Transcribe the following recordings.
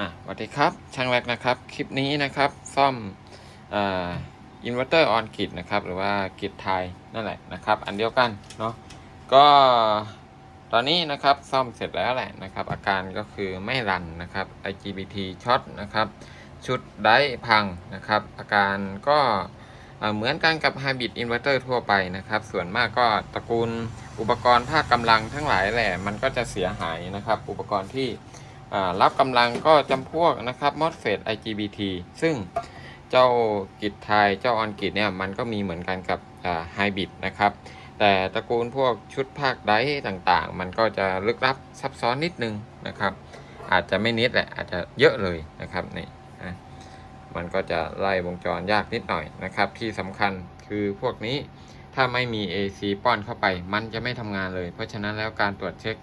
อะสวัสดีครับช่างแรกนะครับ คลิปนี้นะครับ ซ่อมอินเวอร์เตอร์ออนกิดนะครับ หรือว่ากิดไทยนั่นแหละนะครับ อันเดียวกันเนาะก็ตอนนี้นะครับซ่อมเสร็จแล้วแหละนะครับ อาการก็คือไม่รันนะครับ IGBT ช็อตนะครับ ชุดไดร์พังนะครับ อาการก็เหมือนกันกับ Hybrid Inverter ทั่วไปนะครับ ส่วนมากก็ตระกูลอุปกรณ์ภาคกำลังทั้งหลายแหละ มันก็จะเสียหายนะครับ อุปกรณ์ที่ รับกำลังก็จำพวกนะครับ MOSFET IGBT ซึ่งเจ้ากิจไทยเจ้าออนกิจเนี่ยมันก็มีเหมือนกันกับไฮบริดนะครับแต่ตระกูลพวกชุดภาคไดต่างๆ มันก็จะลึกลับซับซ้อนนิดนึงนะครับ อาจจะไม่นิดแหละอาจจะเยอะเลยนะครับนี่นะมันก็จะไล่วงจรยากนิดหน่อยนะครับ ที่สำคัญคือพวกนี้ถ้าไม่มี AC ป้อนเข้าไป มันจะไม่ทำงานเลย เพราะฉะนั้นแล้วการตรวจเช็ค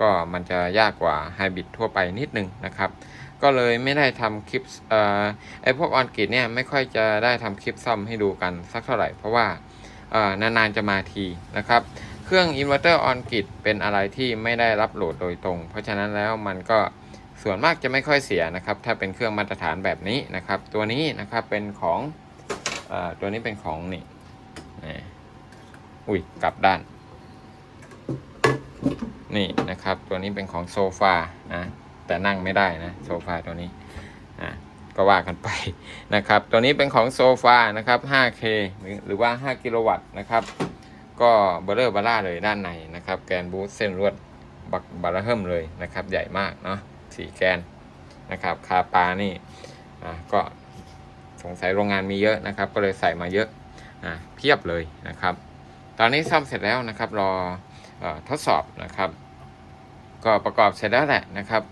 ก็มันจะยากกว่าไฮบริดทั่วไปนิดนึงนะครับ ก็เลยไม่ได้ทำคลิปเอ่อไอพวกออนกิดเนี่ยไม่ค่อยจะได้ทำคลิปซ่อมให้ดูกันสักเท่าไหร่ เพราะว่าเอ่อนานๆจะมาทีนะครับ เครื่องอินเวอร์เตอร์ออนกิดเป็นอะไรที่ไม่ได้รับโหลดโดยตรง เพราะฉะนั้นแล้วมันก็ส่วนมากจะไม่ค่อยเสียนะครับ ถ้าเป็นเครื่องมาตรฐานแบบนี้นะครับ ตัวนี้นะครับเป็นของเออตัวนี้เป็นของนี่นี่อุ้ยกลับด้าน นี่นะครับ ตัวนี้เป็นของโซฟานะแต่นั่งไม่ได้นะโซฟาตัวนี้อะก็ว่ากันไปนะครับ ตัวนี้เป็นของโซฟานะครับ 5K หรือว่า 5 กิโลวัตต์นะครับ ก็เบลเลอร์บาร่าเลยด้านในนะครับ แกนบูทเส้นลวดบักบาราเฮิมเลยนะครับ ใหญ่มากเนาะสีแกนนะครับ คาปานี่อะก็สงสัยโรงงานมีเยอะนะครับ ก็เลยใส่มาเยอะอะเพียบเลยนะครับ ตอนนี้ซ่อมเสร็จแล้วนะครับ รอ ทดสอบนะครับ ก็ประกอบเสร็จแล้วแหละนะครับ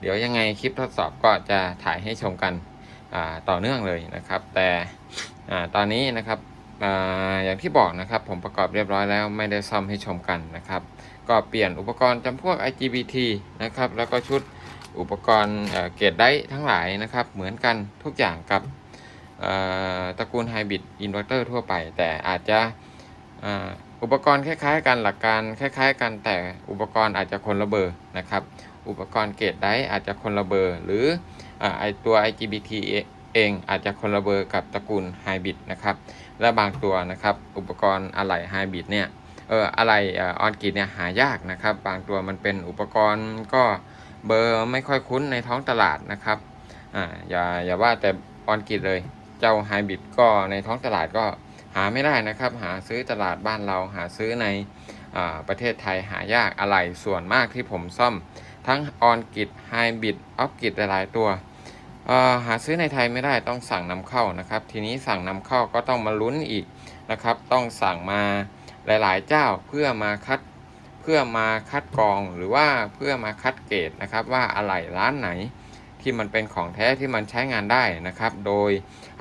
เดี๋ยวยังไงคลิปทดสอบก็จะถ่ายให้ชมกันต่อเนื่องเลยนะครับ แต่ตอนนี้นะครับออย่างที่บอกนะครับผมประกอบเรียบร้อยแล้วไม่ได้ซ่อมให้ชมกันนะครับ ก็เปลี่ยนอุปกรณ์จำพวก IGBT นะครับแล้วก็ชุดอุปกรณ์เกรดได้ทั้งหลายนะครับ เหมือนกันทุกอย่างกับตระกูลไฮบริดอินเวอร์เตอร์ทั่วไป แต่อาจจะ อุปกรณ์คล้ายๆกันหลักการคล้ายๆ กันแต่อุปกรณ์อาจจะคนละเบอร์นะครับ อุปกรณ์เกรดไดร์อาจจะคนละเบอร์ หรือไอตัว IGBT เองอาจจะคนละเบอร์กับตระกูลไฮบริดนะครับ และบางตัวนะครับ อุปกรณ์อะไหล่ไฮบริดเนี่ยเอออะไหล่ออนกิดเนี่ยหายากนะครับ บางตัวมันเป็นอุปกรณ์ก็เบอร์ไม่ค่อยคุ้นในท้องตลาดนะครับอ่าอย่าอย่าว่าแต่ออนกิดเลย เจ้าไฮบริดก็ในท้องตลาดก็าไม่ได้นะครับ หาซื้อตลาดบ้านเราหาซื้อในอประเทศไทยหายากอะไรส่วนมากที่ผมซ่อม ทั้งออนกิดไฮบิดออฟกิดหลายๆตัวหาซื้อในไทยไม่ได้ต้องสั่งนำเข้านะครับ ทีนี้สั่งนำเข้าก็ต้องมาลุ้นอีกนะครับ ต้องสั่งมาหลายๆ เจ้าเพื่อมาคัดเพื่อมาคัดกรองหรือว่าเพื่อมาคัดเกรดนะครับว่าอะไรร้านไหน ที่มันเป็นของแท้ที่มันใช้งานได้นะครับ โดย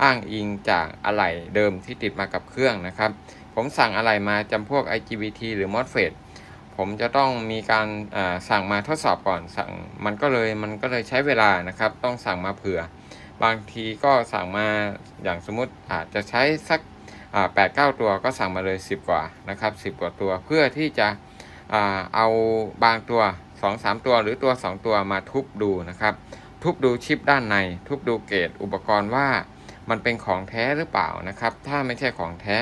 อ้างอิงจากอะไหล่เดิมที่ติดมากับเครื่องนะครับ ผมสั่งอะไหล่มาจำพวก IGBT หรือ MOSFET ผมจะต้องมีการสั่งมาทดสอบก่อนสั่งมันก็เลยมันก็เลยใช้เวลานะครับ ต้องสั่งมาเผื่อ บางทีก็สั่งมาอย่างสมมติอาจจะใช้สักแปดเก้าตัวก็สั่งมาเลย 10 กว่านะครับ 10 กว่าตัวเพื่อที่จะอเอาบางตัว 2-3 ตัวหรือตัว 2 ตัวมาทุบดูนะครับ ทุบดูชิปด้านใน ทุบดูเกรดอุปกรณ์ว่ามันเป็นของแท้หรือเปล่านะครับ ถ้าไม่ใช่ของแท้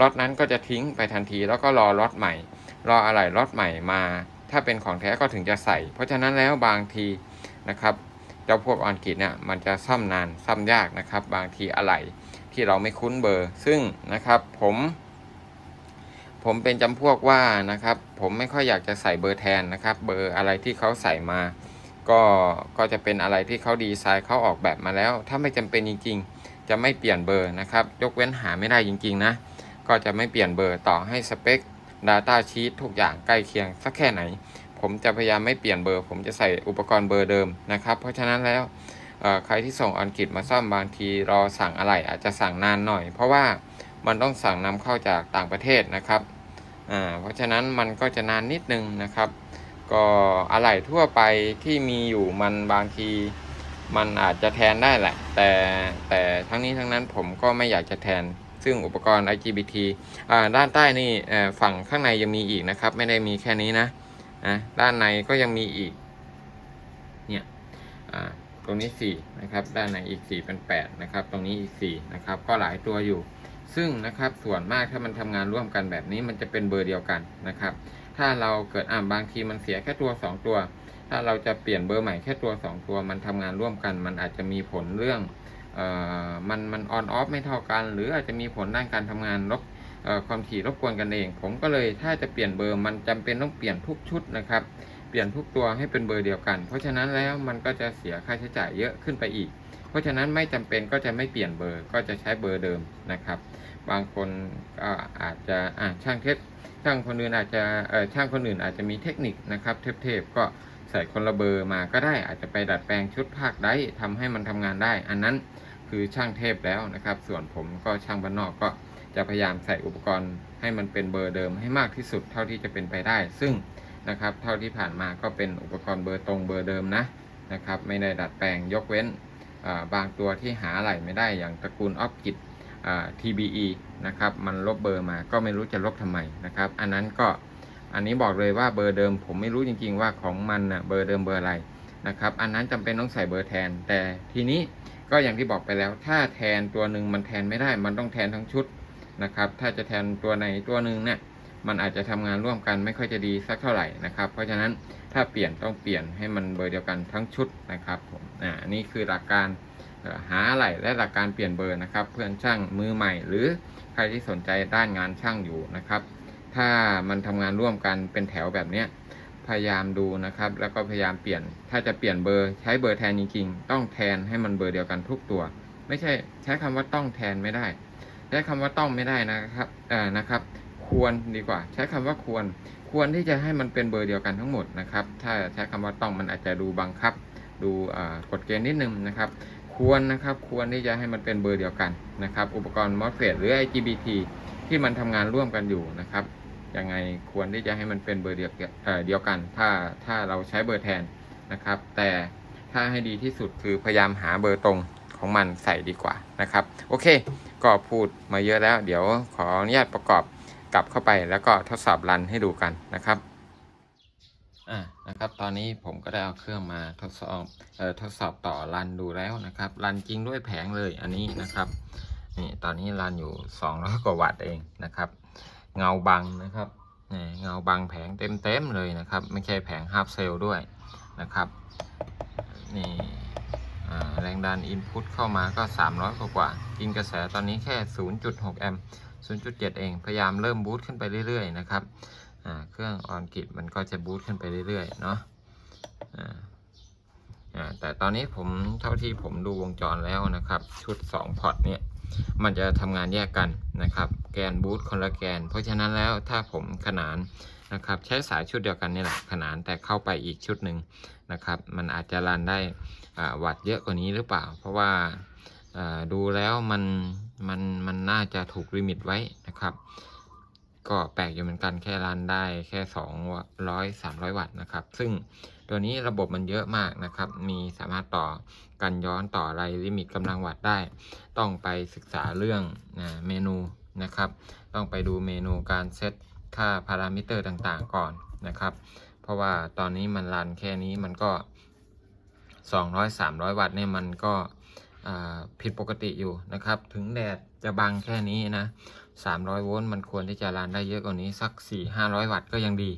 ล็อตนั้นก็จะทิ้งไปทันที แล้วก็รอล็อตใหม่ รออะไรล็อตใหม่มา ถ้าเป็นของแท้ก็ถึงจะใส่ เพราะฉะนั้นแล้วบางทีนะครับเจ้าพวกออนกิดเนี่ยมันจะซ่อมนานซ่อมยากนะครับ บางทีอะไรที่เราไม่คุ้นเบอร์ ซึ่งนะครับผม ผมเป็นจำพวกว่านะครับ ผมไม่ค่อยอยากจะใส่เบอร์แทนนะครับ เบอร์อะไรที่เขาใส่มา ก็ก็จะเป็นอะไรที่เขาดีไซน์เขาออกแบบมาแล้ว ถ้าไม่จำเป็นจริง ๆ จะไม่เปลี่ยนเบอร์นะครับ ยกเว้นหาไม่ได้จริง ๆ นะ ก็จะไม่เปลี่ยนเบอร์ต่อให้สเปค Data Sheet ทุกอย่างใกล้เคียงสักแค่ไหน ผมจะพยายามไม่เปลี่ยนเบอร์ ผมจะใส่อุปกรณ์เบอร์เดิมนะครับ เพราะฉะนั้นแล้วใครที่ส่งออนกิดมาซ่อมบางทีรอสั่งอะไรอาจจะสั่งนานหน่อย เพราะว่ามันต้องสั่งนำเข้าจากต่างประเทศนะครับเพราะฉะนั้นมันก็จะนานนิดนึงนะครับ ก็อะไหล่ทั่วไปที่มีอยู่มันบางทีมันอาจจะแทนได้แหละ แต่แต่ทั้งนี้ทั้งนั้นผมก็ไม่อยากจะแทน ซึ่งอุปกรณ์ IGBT อ่าด้านใต้นี่เอ่อฝั่งข้างในยังมีอีกนะครับ ไม่ได้มีแค่นี้นะนะด้านในก็ยังมีอีก เนี่ยอ่าตรงนี้4นะครับ ด้านในอีก4เป็น8นะครับ ตรงนี้อีก4นะครับ ก็หลายตัวอยู่ ซึ่งนะครับส่วนมากถ้ามันทำงานร่วมกันแบบนี้มันจะเป็นเบอร์เดียวกันนะครับ ถ้าเราเกิดอ่าบางทีมันเสียแค่ตัว 2 ตัว ถ้าเราจะเปลี่ยนเบอร์ใหม่แค่ตัว 2 ตัว มันทำงานร่วมกัน มันอาจจะมีผลเรื่องเอ่อมันมันออนออฟไม่เท่ากัน หรืออาจจะมีผลด้านการทำงานรบความถี่รบกวนกันเอง ผมก็เลยถ้าจะเปลี่ยนเบอร์มันจำเป็นต้องเปลี่ยนทุกชุดนะครับ เปลี่ยนทุกตัวให้เป็นเบอร์เดียวกัน เพราะฉะนั้นแล้วมันก็จะเสียค่าใช้จ่ายเยอะขึ้นไปอีก เพราะฉะนั้นไม่จำเป็นก็จะไม่เปลี่ยนเบอร์ก็จะใช้เบอร์เดิมนะครับ บางคนก็อาจจะอ่าช่างเทสช่างคนอื่นอาจจะเออช่างคนอื่นอาจจะมีเทคนิคนะครับเทพๆก็ใส่คนละเบอร์มาก็ได้อาจจะไปดัดแปลงชุดภาคได้ทำให้มันทำงานได้ อันนั้นคือช่างเทพแล้วนะครับ ส่วนผมก็ช่างบ้านนอกก็จะพยายามใส่อุปกรณ์ให้มันเป็นเบอร์เดิมให้มากที่สุดเท่าที่จะเป็นไปได้ ซึ่ง นะครับ เท่าที่ผ่านมาก็เป็นอุปกรณ์เบอร์ตรงเบอร์เดิมนะนะครับ ไม่ได้ดัดแปลงยกเว้นบางตัวที่หาอะไรไม่ได้อย่างตระกูลออฟกิอ่า TBE นะครับมันลบเบอร์มาก็ไม่รู้จะลบทำไมนะครับ อันนั้นก็อันนี้บอกเลยว่าเบอร์เดิมผมไม่รู้จริงๆว่าของมันนะเบอร์เดิมเบอร์อะไรนะครับ อันนั้นจำเป็นต้องใส่เบอร์แทน แต่ทีนี้ก็อย่างที่บอกไปแล้ว ถ้าแทนตัวหนึ่งมันแทนไม่ได้ มันต้องแทนทั้งชุดนะครับ ถ้าจะแทนตัวไหนตัวหนึ่งเนี่ย มันอาจจะทำงานร่วมกันไม่ค่อยจะดีสักเท่าไหร่นะครับ เพราะฉะนั้นถ้าเปลี่ยนต้องเปลี่ยนให้มันเบอร์เดียวกันทั้งชุดนะครับผมอ่านนี้คือหลักการหาอะไรและหลักการเปลี่ยนเบอร์นะครับ เพื่อนช่างมือใหม่ หรือใครที่สนใจด้านงานช่างอยู่นะครับ ถ้ามันทำงานร่วมกันเป็นแถวแบบเนี้ยพยายามดูนะครับ แล้วก็พยายามเปลี่ยน ถ้าจะเปลี่ยนเบอร์ใช้เบอร์แทนจริงๆ ต้องแทนให้มันเบอร์เดียวกันทุกตัว ไม่ใช่ใช้คำว่าต้องแทนไม่ได้ ใช้คำว่าต้องไม่ได้นะครับเอ่อนะครับ ควรดีกว่า ใช้คำว่าควร ควรที่จะให้มันเป็นเบอร์เดียวกันทั้งหมดนะครับ ถ้าใช้คำว่าต้องมันอาจจะดูบังคับ ดูกฎเกณฑ์นิดนึงนะครับ ควรนะครับควรที่จะให้มันเป็นเบอร์เดียวกันนะครับ อุปกรณ์ MOSFET หรือ IGBT ที่มันทำงานร่วมกันอยู่นะครับยังไงควรที่จะให้มันเป็นเบอร์เดียวเดียวกัน ถ้าถ้าเราใช้เบอร์แทนนะครับ แต่ถ้าให้ดีที่สุดคือพยายามหาเบอร์ตรงของมันใส่ดีกว่านะครับ โอเค ก็พูดมาเยอะแล้ว เดี๋ยวขออนุญาตประกอบ กลับเข้าไปแล้วก็ทดสอบรันให้ดูกันนะครับอ่านะครับ ตอนนี้ผมก็ได้เอาเครื่องมาทดสอบเอ่อทดสอบต่อรันดูแล้วนะครับรันจริงด้วยแผงเลยอันนี้นะครับนี่ตอนนี้รันอยู่200กว่าวัตต์เองนะครับ เงาบังนะครับนี่เงาบังแผงเต็มๆเลยนะครับ ไม่ใช่แผงฮาร์ฟเซลด้วยนะครับนี่ แรงดันอินพุตเข้ามาก็ 300 กว่ากว่า กินกระแสตอนนี้แค่ 0.6 แอมป์ 0.7 เอง พยายามเริ่มบูตขึ้นไปเรื่อยๆ นะครับเครื่องออนกิดมันก็จะบูตขึ้นไปเรื่อยๆ เนาะแต่ตอนนี้ผมเท่าที่ผมดูวงจรแล้วนะครับ ชุด 2 พอร์ตเนี่ย มันจะทำงานแยกกันนะครับ แกนบูตคนละแกน เพราะฉะนั้นแล้วถ้าผมขนาน นะครับ ใช้สายชุดเดียวกันนี่แหละขนานแต่เข้าไปอีกชุดหนึ่งนะครับ มันอาจจะรันได้วัตเยอะกว่านี้หรือเปล่า เพราะว่าดูแล้วมันมันมันน่าจะถูกลิมิตไว้นะครับ ก็แปลกอยู่เหมือนกันแค่รันได้แค่ 200 300 วัตต์นะครับ ซึ่งตัวนี้ระบบมันเยอะมากนะครับ มีสามารถต่อกันย้อนต่ออะไรลิมิตกำลังวัตต์ได้ ต้องไปศึกษาเรื่องนะเมนูนะครับ ต้องไปดูเมนูการเซต ค่าพารามิเตอร์ต่างๆก่อนนะครับ เพราะว่าตอนนี้มันรันแค่นี้มันก็ 200-300 วัตต์เนี่ยมันก็ผิดปกติอยู่นะครับ ถึงแดดจะบังแค่นี้นะ 300 โวลต์มันควรที่จะรันได้เยอะกว่านี้สัก 4-500 วัตต์ก็ยังดี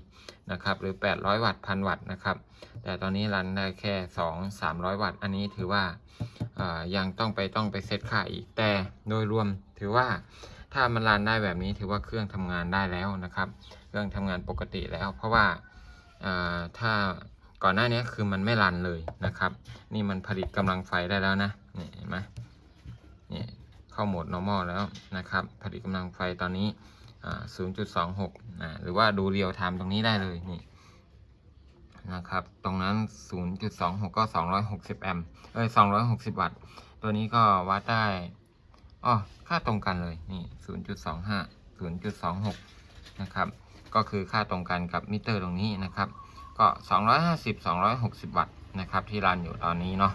นะครับ หรือ 800 วัตต์พันวัตต์นะครับ แต่ตอนนี้รันได้แค่ 2-300 วัตต์ อันนี้ถือว่ายังต้องไปต้องไปเซตค่าอีก แต่โดยรวมถือว่า ถ้ามันรันได้แบบนี้ถือว่าเครื่องทำงานได้แล้วนะครับ เครื่องทำงานปกติแล้ว เพราะว่าถ้าก่อนหน้านี้คือมันไม่รันเลยนะครับ นี่มันผลิตกำลังไฟได้แล้วนะนี่เห็นไหมนี่เข้าโหมด normal แล้วนะครับ ผลิตกำลังไฟตอนนี้ 0.26อ่าหรือว่าดูเรียลไทม์ตรงนี้ได้เลยนี่นะครับ ตรงนั้น 0.26 ก็ 260 แอมป์เอ้ย 260 วัตต์ ตัวนี้ก็วัดได้ อ๋อค่าตรงกันเลยนี่0.25 0.26นะครับ ก็คือค่าตรงกันกับมิเตอร์ตรงนี้นะครับ ก็250 260วัตต์นะครับที่รันอยู่ตอนนี้เนาะ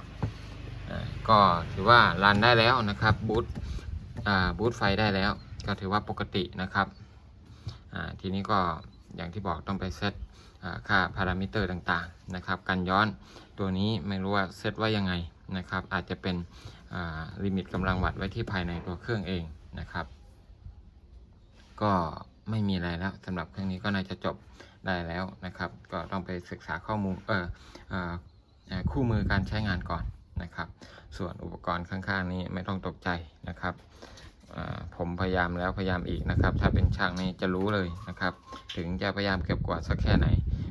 ก็ถือว่ารันได้แล้วนะครับบูตอ่าบูตไฟได้แล้ว ก็ถือว่าปกตินะครับอ่าทีนี้ก็อย่างที่บอกต้องไปเซตอ่าค่าพารามิเตอร์ต่างๆนะครับ กันย้อนตัวนี้ไม่รู้ว่าเซตว่ายังไง นะครับ อาจจะเป็นลิมิตกำลังวัตต์ไว้ที่ภายในตัวเครื่องเองนะครับ ก็ไม่มีอะไรแล้วสำหรับเครื่องนี้ก็น่าจะจบได้แล้วนะครับ ก็ต้องไปศึกษาข้อมูลเออคู่มือการใช้งานก่อนนะครับ ส่วนอุปกรณ์ข้างๆนี้ไม่ต้องตกใจนะครับผมพยายามแล้วพยายามอีกนะครับ ถ้าเป็นช่างนี่จะรู้เลยนะครับ ถึงจะพยายามเก็บกวาดสักแค่ไหน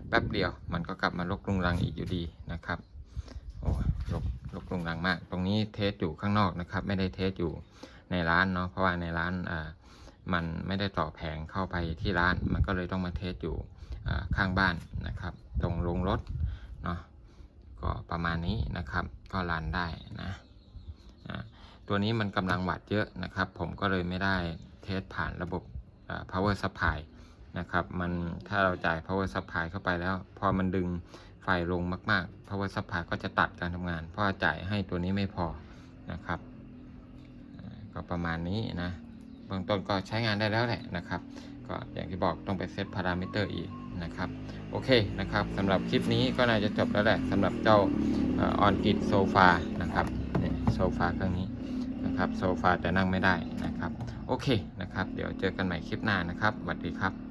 แป๊บเดียวมันก็กลับมาลกลุงรังอีกอยู่ดีนะครับ ลกลุงรังมาก ตรงนี้เทสอยู่ข้างนอกนะครับ ไม่ได้เทสอยู่ในร้านเนาะเพราะว่าในร้านอ่ามันไม่ได้ต่อแผงเข้าไปที่ร้าน มันก็เลยต้องมาเทสอยู่ข้างบ้านนะครับ ตรงโรงรถเนาะก็ประมาณนี้นะครับ ก็รันได้นะตัวนี้มันกำลังวัดเยอะนะครับ ผมก็เลยไม่ได้เทสผ่านระบบ power supply นะครับ มันถ้าเราจ่าย power supply เข้าไปแล้ว พอมันดึง ไฟลงมากๆ power supply ก็จะตัดการทำงาน เพราะว่าจ่ายให้ตัวนี้ไม่พอนะครับ ก็ประมาณนี้นะเบื้องต้นก็ใช้งานได้แล้วแหละนะครับ ก็อย่างที่บอกต้องไปเซตพารามิเตอร์อีกนะครับ โอเคนะครับสำหรับคลิปนี้ก็น่าจะจบแล้วแหละสำหรับเจ้าออนกิดโซฟานะครับนี่โซฟาเครื่องนี้นะครับโซฟาแต่นั่งไม่ได้นะครับ โอเคนะครับ เดี๋ยวเจอกันใหม่คลิปหน้านะครับสวัสดีครับ